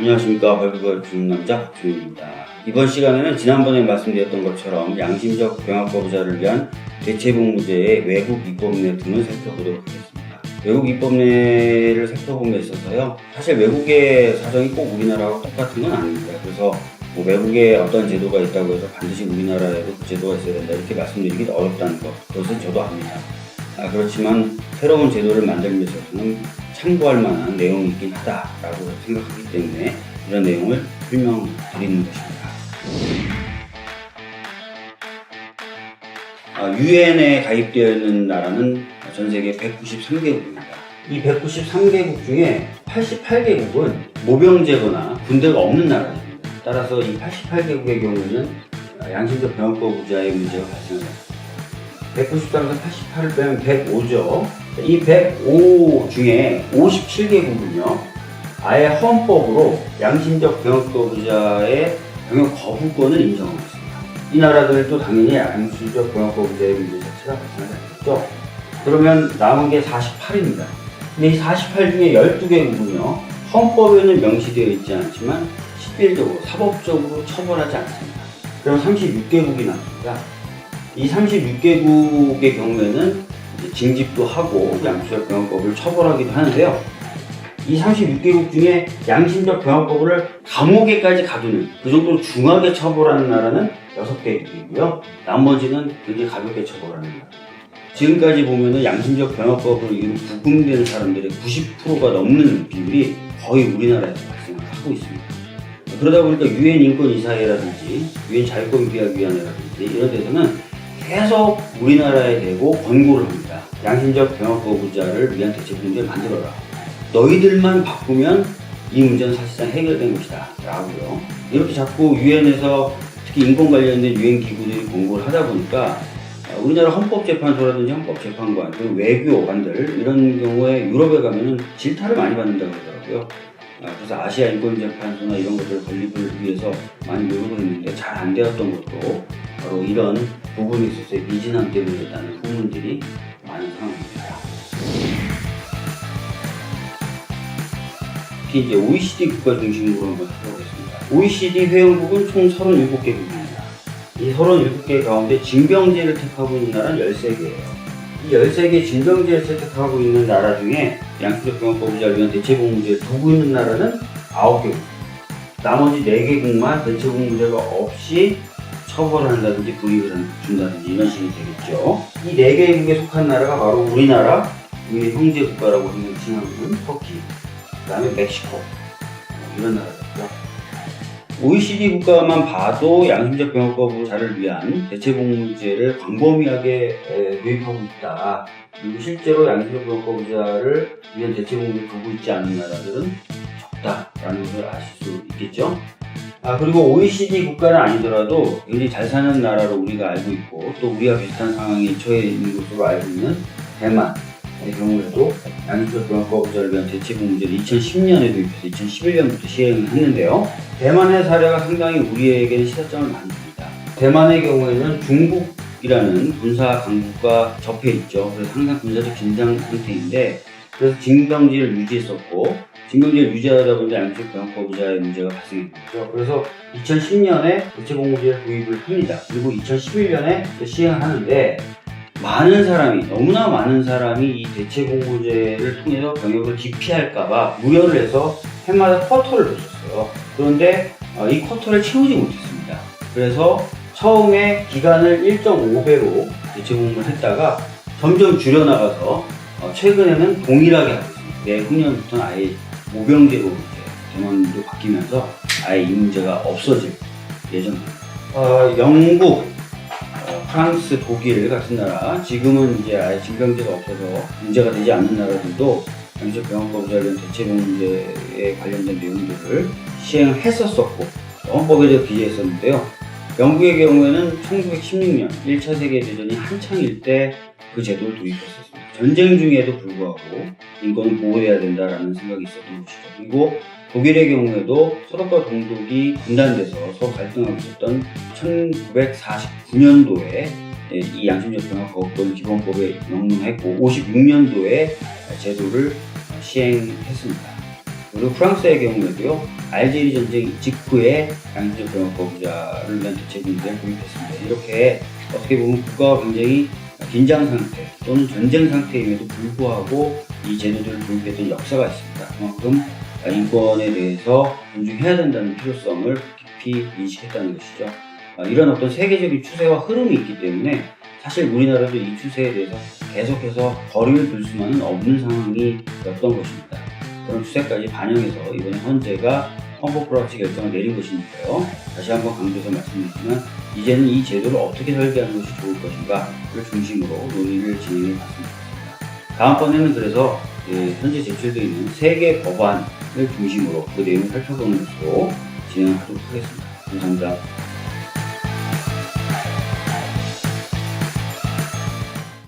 안녕하십니까 벌금을 주는 남자 박준입니다. 이번 시간에는 지난번에 말씀드렸던 것처럼 양심적 병합거부자를 위한 대체복무제의 외국 입법 내 등을 살펴보도록 하겠습니다. 외국 입법 내를 살펴본 데 있어서요. 사실 외국의 사정이 꼭 우리나라와 똑같은 건 아닙니다. 그래서 뭐 외국에 어떤 제도가 있다고 해서 반드시 우리나라에도 그 제도가 있어야 된다 이렇게 말씀드리기 어렵다는 것 그것은 저도 압니다. 아, 그렇지만 새로운 제도를 만들기 위해서는 참고할 만한 내용이 있긴 하다라고 생각하기 때문에 이런 내용을 설명드리는 것입니다. 아, 유엔에 가입되어 있는 나라는 전 세계 193개국입니다. 이 193개국 중에 88개국은 모병제거나 군대가 없는 나라입니다. 따라서 이 88개국의 경우에는 양심적 병역거부자의 문제가 발생합니다. 193에서 88을 빼면 105죠. 이 105 중에 57개국은요, 아예 헌법으로 양심적 병역 거부자의 병역 거부권을 인정하고 있습니다. 이 나라들도 당연히 양심적 병역 거부자의 문제 자체가 발생하지 않겠죠. 그러면 남은 게 48입니다. 근데 이 48 중에 12개국은요, 헌법에는 명시되어 있지 않지만 실질적으로 사법적으로 처벌하지 않습니다. 그럼 36개국이 남습니다. 이 36개국의 경우에는 징집도 하고 양심적 병역법을 처벌하기도 하는데요. 이 36개국 중에 양심적 병역법을 감옥에까지 가두는 그 정도로 중하게 처벌하는 나라는 6개국이고요. 나머지는 굉장히 가볍게 처벌하는 나라. 지금까지 보면은 양심적 병역법으로 이룬 구금되는 사람들의 90%가 넘는 비율이 거의 우리나라에서 발생을 하고 있습니다. 그러다 보니까 유엔 인권이사회라든지 유엔 자유권 비하위원회라든지 이런 데서는 계속 우리나라에 대고 권고를 합니다. 양심적 병역거부자를 위한 대책문제를 만들어라. 너희들만 바꾸면 이 문제는 사실상 해결된 것이다. 라고요. 이렇게 자꾸 유엔에서 특히 인권 관련된 유엔 기구들이 권고를 하다 보니까 우리나라 헌법재판소라든지 헌법재판관 외교관들 이런 경우에 유럽에 가면은 질타를 많이 받는다고 그러더라고요. 아, 그래서 아시아 인권재판소나 이런 것들 건립을 위해서 많이 노력을 했는데 잘 안 되었던 것도 바로 이런 부분에 있어서의 미진함 때문이었다는 후문들이 많은 상황입니다. 특히 이제 OECD 국가 중심으로 한번 살펴보겠습니다. OECD 회원국은 총 37개국입니다. 이 37개 가운데 징병제를 택하고 있는 나라는 13개예요. 이 13개 징병제를 채택하고 있는 나라 중에 병역거부자를 위한 대체복무제를 두고 있는 나라는 9개국. 나머지 4개국만 대체복무제가 없이 처벌을 한다든지 불이익을 준다든지 이런 식이 되겠죠. 이 4개국에 속한 나라가 바로 우리나라, 우리 형제 국가라고 칭하는 터키, 그 다음에 멕시코, 뭐 이런 나라들이죠. OECD 국가만 봐도 양심적 병역거부자를 위한 대체복무제를 광범위하게 에, 도입하고 있다. 그리고 실제로 양심적 병역거부자를 위한 대체복무제를 두고 있지 않은 나라들은 적다라는 것을 아실 수 있겠죠. 아 그리고 OECD 국가는 아니더라도 굉장히 잘 사는 나라로 우리가 알고 있고 또 우리와 비슷한 상황에 처해 있는 것으로 알고 있는 대만 의 경우에도 병역거부자를 위한 대체복무제를 2010년에 도입해서 2011년부터 시행을 했는데요. 대만의 사례가 상당히 우리에게는 시사점을 줍니다. 대만의 경우에는 중국이라는 군사 강국과 접해 있죠. 그래서 항상 군사적 긴장 상태인데 그래서 징병제를 유지했었고 징병제를 유지하다 보니 양식 병역거부자의 문제가 발생했죠. 그래서 2010년에 대체복무제를 도입을 합니다. 그리고 2011년에 시행을 하는데 많은 사람이 너무나 많은 사람이 이 대체복무제를 통해서 병역을 기피할까봐 무혈을 해서 해마다 쿼터를 줬었어요. 그런데 어, 이 쿼터를 채우지 못했습니다. 그래서 처음에 기간을 1.5배로 대체복무를 했다가 점점 줄여나가서 어, 최근에는 동일하게 하고 있습니다. 내후년부터는 아예 이제 대만도 바뀌면서 아예 이 문제가 없어질 예정입니다. 어, 영국, 어, 프랑스, 독일 같은 나라 지금은 이제 아예 징병제가 없어서 문제가 되지 않는 나라들도 양적 병원거부자에 대한 대체복무제에 관련된 내용들을 시행했었었고 헌법에도 기재했었는데요. 영국의 경우에는 1916년 1차 세계대전이 한창일 때 그 제도를 도입했었습니다. 전쟁 중에도 불구하고 인권은 보호해야 된다라는 생각이 있었던 것이죠. 그리고 독일의 경우에도 서독과 동독이 분단돼서 서로 갈등하고 있었던 1949년도에 이 양심적 병역 거부권 기본법에 명문했고 56년도에 제도를 시행했습니다. 그리고 프랑스의 경우에도요, 알제리 전쟁 직후에 양심적 병역거부자를 위한 대책문제를 도입했습니다. 이렇게 어떻게 보면 국가가 굉장히 긴장 상태 또는 전쟁 상태임에도 불구하고 이 제도들을 도입했던 역사가 있습니다. 그만큼 인권에 대해서 존중해야 된다는 필요성을 깊이 인식했다는 것이죠. 아, 이런 어떤 세계적인 추세와 흐름이 있기 때문에 사실 우리나라도 이 추세에 대해서 계속해서 거리를 둘 수만은 없는 상황이었던 것입니다. 그런 추세까지 반영해서 이번에 헌재가 헌법 불합치 결정을 내린 것이니까요. 다시 한번 강조해서 말씀드리지만 이제는 이 제도를 어떻게 설계하는 것이 좋을 것인가를 중심으로 논의를 진행해 봤습니다. 다음번에는 그래서 예, 현재 제출되어 있는 세개 법안을 중심으로 그 내용을 살펴보는 것으로 진행하도록 하겠습니다. 감사합니다.